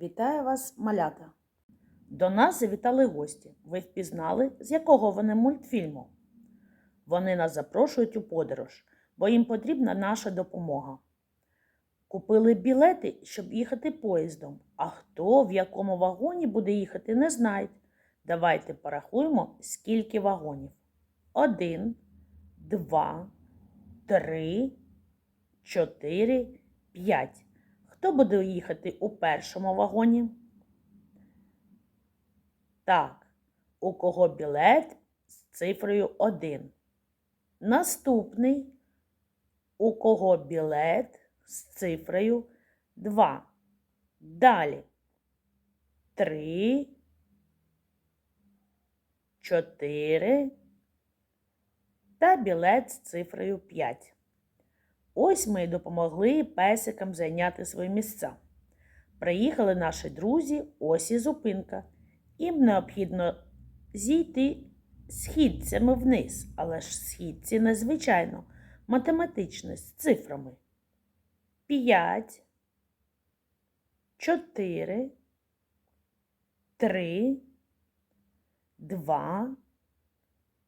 Вітаю вас, малята! До нас завітали гості. Ви впізнали, з якого вони мультфільму? Вони нас запрошують у подорож, бо їм потрібна наша допомога. Купили білети, щоб їхати поїздом, а хто в якому вагоні буде їхати, не знають. Давайте порахуємо, скільки вагонів. Один, два, три, чотири, п'ять. Хто буде їхати у першому вагоні? Так, у кого білет з цифрою 1. Наступний, у кого білет з цифрою 2. Далі 3, 4 та білет з цифрою 5. Ось ми й допомогли песикам зайняти свої місця. Приїхали наші друзі, ось і зупинка. Їм необхідно зійти східцями вниз, але ж східці незвичайно, математично з цифрами. П'ять, чотири, три, два,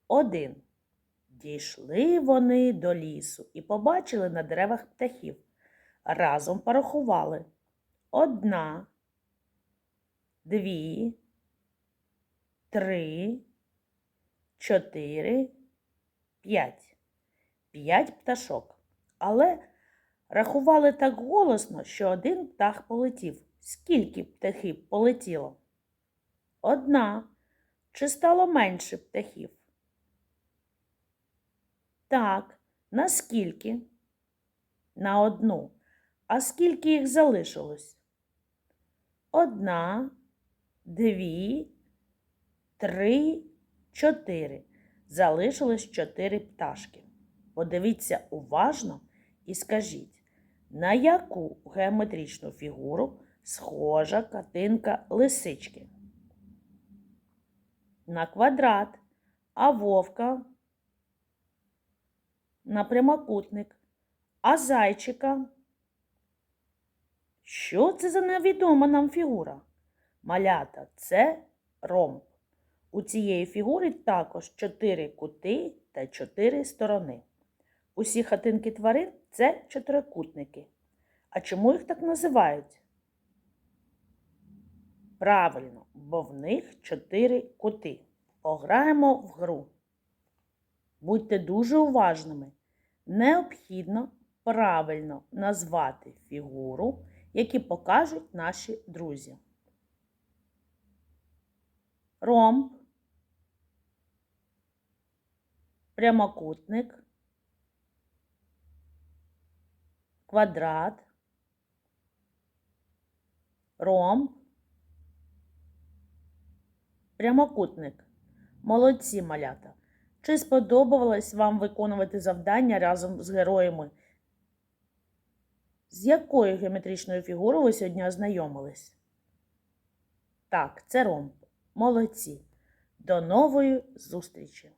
один. Дійшли вони до лісу і побачили на деревах птахів. Разом порахували. Одна, дві, три, чотири, п'ять. П'ять пташок. Але рахували так голосно, що один птах полетів. Скільки птахів полетіло? Одна. Чи стало менше птахів? Так, наскільки? На одну. А скільки їх залишилось? Одна, дві, три, чотири. Залишилось чотири пташки. Подивіться уважно і скажіть, на яку геометричну фігуру схожа картинка лисички? На квадрат, а вовка на прямокутник, а зайчика. Що це за невідома нам фігура? Малята це ромб. У цієї фігури також чотири кути та чотири сторони. Усі хатинки тварин це чотирикутники. А чому їх так називають? Правильно, бо в них чотири кути. Пограємо в гру. Будьте дуже уважними. Необхідно правильно назвати фігуру, які покажуть наші друзі. Ромб, прямокутник, квадрат, ромб, прямокутник. Молодці малята! Чи сподобалось вам виконувати завдання разом з героями? З якою геометричною фігурою ви сьогодні ознайомились? Так, це ромб. Молодці. До нової зустрічі!